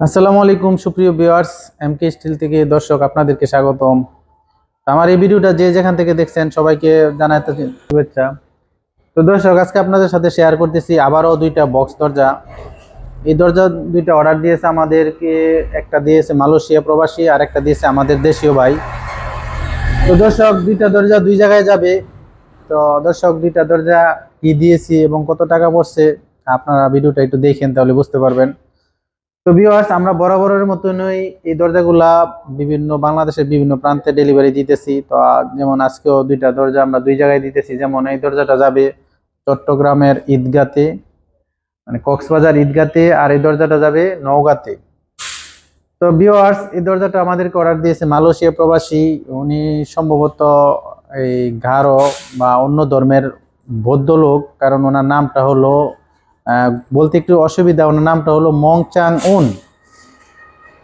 আসসালামু আলাইকুম, সুপ্রিয় ভিউয়ার্স এমকে স্টিল থেকে দর্শক, আপনাদেরকে স্বাগতম। আমার এই ভিডিওটা যে যেখান থেকে দেখছেন, সবাইকে জানাতে শুভেচ্ছা। তো দর্শক, আজকে আপনাদের সাথে শেয়ার করতেছি আবারও দুইটা বক্স দরজা। এই দরজা দুইটা অর্ডার দিয়েছে আমাদেরকে, একটা দিয়েছে মালয়েশিয়া প্রবাসী আর একটা দিয়েছে আমাদের দেশীয় ভাই। তো দর্শক, দুইটা দরজা দুই জায়গায় যাবে। তো দর্শক, দুইটা দরজা কি দিয়েছি এবং কত টাকা পড়ছে আপনারা ভিডিওটা একটু দেখেন তাহলে বুঝতে পারবেন। তো ভিউয়ার্স আমরা বরাবরের মতনই এই দরজাগুলা বিভিন্ন বাংলাদেশের বিভিন্ন প্রান্তে ডেলিভারি দিতেছি। তো যেমন আজকেও দুইটা দরজা আমরা দুই জায়গায় দিতেছি। যেমন এই দরজাটা যাবে চট্টগ্রামের ঈদগাতে। মানে কক্সবাজার ঈদগাতে আর এই দরজাটা যাবে নওগাঁতে। তো বিওয়ার্স এই দরজাটা আমাদেরকে অর্ডার দিয়েছে মালয়েশিয়া প্রবাসী। উনি সম্ভবত এই গারো বা অন্য ধর্মের বৌদ্ধ লোক কারণ ওনার নামটা হলো বলতে একটু অসুবিধা, ওনার নামটা হলো মং চাং উন।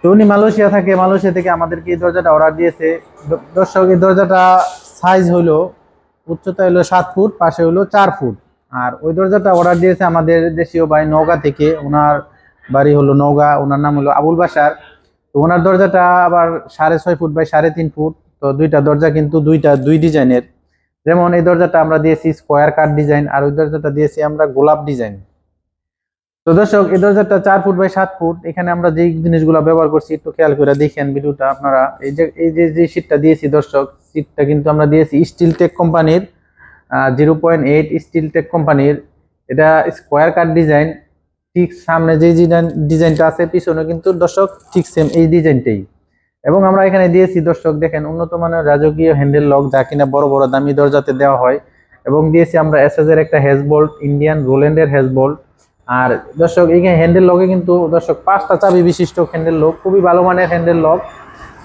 তো উনি মালয়েশিয়া থাকে, মালয়েশিয়া থেকে আমাদেরকে এই দরজাটা অর্ডার দিয়েছে। দর্শক, এই দরজাটা সাইজ হলো উচ্চতা হলো সাত ফুট, পাশে হলো চার ফুট। আর ওই দরজাটা অর্ডার দিয়েছে আমাদের দেশীয় ভাই নওগাঁ থেকে। ওনার বাড়ি হলো নওগাঁ, ওনার নাম হলো আবুল বাসার তো ওনার দরজাটা আবার সাড়ে ছয় ফুট বাই সাড়ে তিন ফুট। তো দুইটা দরজা কিন্তু দুইটা, দুই ডিজাইনের। যেমন এই দরজাটা আমরা দিয়েছি স্কোয়ার কাট ডিজাইন, আর ওই দরজাটা দিয়েছি আমরা গোলাপ ডিজাইন। তো দর্শক, এই দরজাটা চার ফুট বাই সাত ফুট। এখানে আমরা যেই জিনিসগুলো ব্যবহার করছি, একটু খেয়াল করে দেখেন ভিডিওটা আপনারা। এই যে এই যে যে সিটটা দিয়েছি দর্শক সিটটা কিন্তু আমরা দিয়েছি স্টিল টেক কোম্পানির zero point eight steel tech কোম্পানির এটা স্কোয়ার কাট ডিজাইন ঠিক সামনে যে ডিজাইন ডিজাইনটা আছে, পিছনে কিন্তু দর্শক ঠিক সেম এই ডিজাইনটাই এবং আমরা এখানে দিয়েছি, দর্শক দেখেন, উন্নত মানের রাজকীয় হ্যান্ডেল লক যা কিনা বড় বড় দামি দরজাতে দেওয়া হয়। এবং দিয়েছি আমরা এসএস এর একটা হেজ বোল্ট ইন্ডিয়ান রোল্যান্ডের হেজ বোল্ট আর দর্শক এইখানে হ্যান্ডেল লকে কিন্তু দর্শক পাঁচটা চাবি বিশিষ্ট হ্যান্ডেল লক খুবই ভালো মানের হ্যান্ডেল লক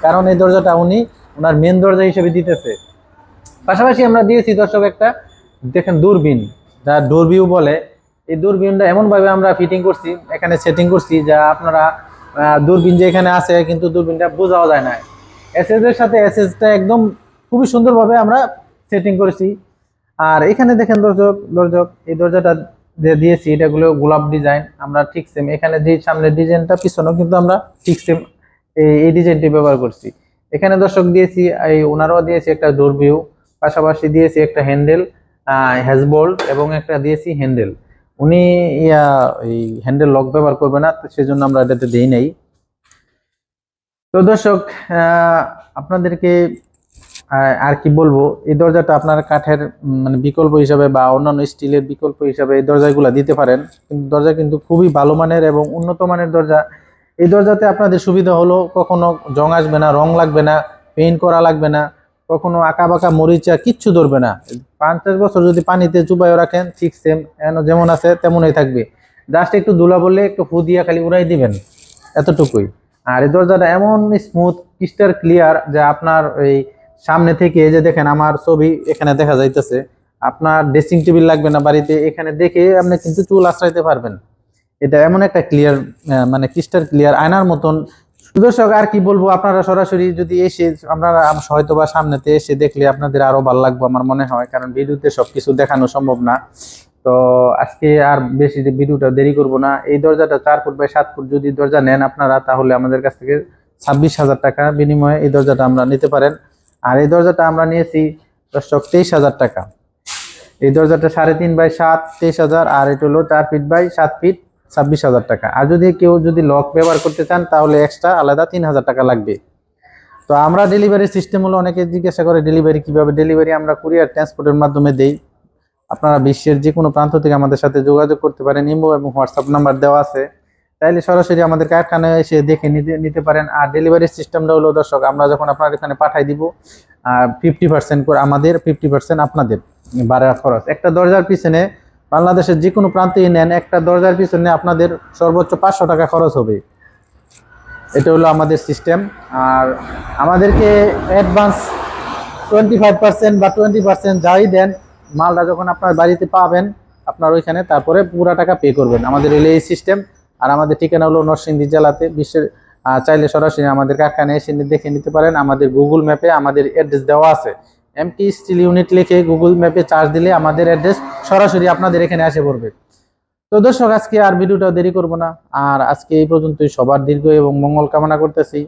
কারণ এই দরজাটা উনি ওনার মেন দরজা হিসেবে দিতেছে। পাশাপাশি আমরা দিয়েছি, দর্শক, একটা, দেখেন দূরবীন, যা ডোরভিউ বলে, এই দূরবীনটা এমনভাবে আমরা ফিটিং করছি, এখানে সেটিং করছি যা আপনারা দূরবীন যে এখানে আছে, কিন্তু দূরবীনটা বোঝাও যায় না। এসএস এর সাথে এসএসটা একদম খুবই সুন্দরভাবে আমরা সেটিং করেছি। আর এখানে দেখেন দর্শক দর্শক, এই দরজাটা যে দিয়েছি এটাগুলো গোলাপ ডিজাইন আমরা ঠিক সেম এখানে যে সামনের ডিজাইনটা পিছনেও কিন্তু আমরা ঠিক সেম এই ডিজাইনটি ব্যবহার করছি। এখানে দর্শক দিয়েছি, এই, ওনারাও দিয়েছি একটা ডোর ভিউ পাশাপাশি দিয়েছি একটা হ্যান্ডেল হ্যাজবোল্ট এবং একটা দিয়েছি হ্যান্ডেল। উনি, ইয়া, এই হ্যান্ডেল লক ব্যবহার করবে না সেজন্য আমরা এটাতে দিই নাই। তো দর্শক আপনাদেরকে আর কি বলব, এই দরজাটা আপনার কাঠের মানে বিকল্প হিসাবে বা অন্যান্য স্টিলের বিকল্প হিসাবে এই দরজাগুলো দিতে পারেন। কিন্তু দরজা কিন্তু খুবই ভালো মানের এবং উন্নত মানের দরজা। এই দরজাতে আপনাদের সুবিধা হলো কখনো জং আসবে না, রং লাগবে না, পেইন্ট করা লাগবে না। কখনো আঁকা বাঁকা মরিচা কিচ্ছু ধরবে না। পঞ্চাশ বছর যদি পানিতে চুবাইও রাখেন, ঠিক সেম যেমন আছে তেমনই থাকবে। জাস্ট একটু ধুলা বললে একটু ফু দিয়া খালি উড়াই দিবেন, এতটুকুই। আর এই দরজাটা এমন স্মুথ ক্রিস্টার ক্লিয়ার যে আপনার এই সামনে থেকে এই যে দেখেন আমার ছবি এখানে দেখা যাইতেছে। আপনার ড্রেসিং টেবিল লাগবে না বাড়িতে, এখানে দেখে আপনি কিন্তু চুল আশ্রাইতে পারবেন। এটা এমন একটা ক্লিয়ার মানে ক্রিস্টার ক্লিয়ার আয়নার মতন দর্শক, আর কি বলব? আপনারা সরাসরি যদি এসে, আপনারা হয়তো বা সামনেতে এসে দেখলে আপনাদের আরও ভালো লাগবে আমার মনে হয়, কারণ ভিডিওতে সবকিছু দেখানো সম্ভব না। তো আজকে আর বেশি ভিডিওটা দেরি করব না। এই দরজাটা চার ফুট বাই সাত ফুট যদি দরজা নেন আপনারা, তাহলে আমাদের কাছ থেকে ছাব্বিশ হাজার টাকা বিনিময়ে এই দরজাটা আমরা নিতে পারেন। আর এই দরজাটা আমরা নিয়েছি, দর্শক, তেইশ হাজার টাকা। এই দরজাটা সাড়ে তিন বাই সাত, তেইশ হাজার, আর এটা হলো চার ফিট বাই সাত ফিট। ছাব্বিশ হাজার টাকা। আর যদি কেউ যদি লক ব্যবহার করতে চান, তাহলে এক্সট্রা আলাদা তিন হাজার টাকা লাগবে। তো আমরা ডেলিভারি সিস্টেম হলো অনেকে জিজ্ঞাসা করে ডেলিভারি কীভাবে? ডেলিভারি আমরা কুরিয়ার ট্রান্সপোর্টের মাধ্যমে দেই। আপনারা বিশ্বের যে কোনো প্রান্ত থেকে আমাদের সাথে যোগাযোগ করতে পারেন। ইমো এবং হোয়াটসঅ্যাপ নাম্বার দেওয়া আছে। তাইলে সরাসরি আমাদের কারখানায় এসে দেখে নিতে নিতে পারেন। আর ডেলিভারি সিস্টেমটা হলো, দর্শক, আমরা যখন আপনার এখানে পাঠাই দিব ফিফটি পার্সেন্ট করে আমাদের ফিফটি পার্সেন্ট আপনাদের বাড়ার খরচ। একটা দরজার পিছনে বাংলাদেশের যে কোনো প্রান্তেই নেন, একটা দরজার পিছনে আপনাদের সর্বোচ্চ পাঁচশো টাকা খরচ হবে। এটা হলো আমাদের সিস্টেম আর আমাদেরকে অ্যাডভান্স টোয়েন্টি ফাইভ পার্সেন্ট বা টোয়েন্টি পার্সেন্ট যাই দেন, মালটা যখন আপনার বাড়িতে পাবেন, আপনার ওইখানে, তারপরে পুরা টাকা পে করবেন। আমাদের হলো এই সিস্টেম আর আমাদের ঠিকানা হলো নরসিংদী জেলাতে। বিশ্বের চাইলে সরাসরি আমাদের কারখানায় এসে দেখে নিতে পারেন। আমাদের গুগল ম্যাপে আমাদের অ্যাড্রেস দেওয়া আছে। এমটি স্টিল ইউনিট লিখে গুগল ম্যাপে চার্জ দিলে আমাদের অ্যাড্রেস সরাসরি আপনাদের এখানে এসে পড়বে। তো দর্শক, আজকে আর ভিডিওটা দেরি করব না। আর আজকে এই পর্যন্তই। সবার দীর্ঘ এবং মঙ্গল কামনা করতেছি।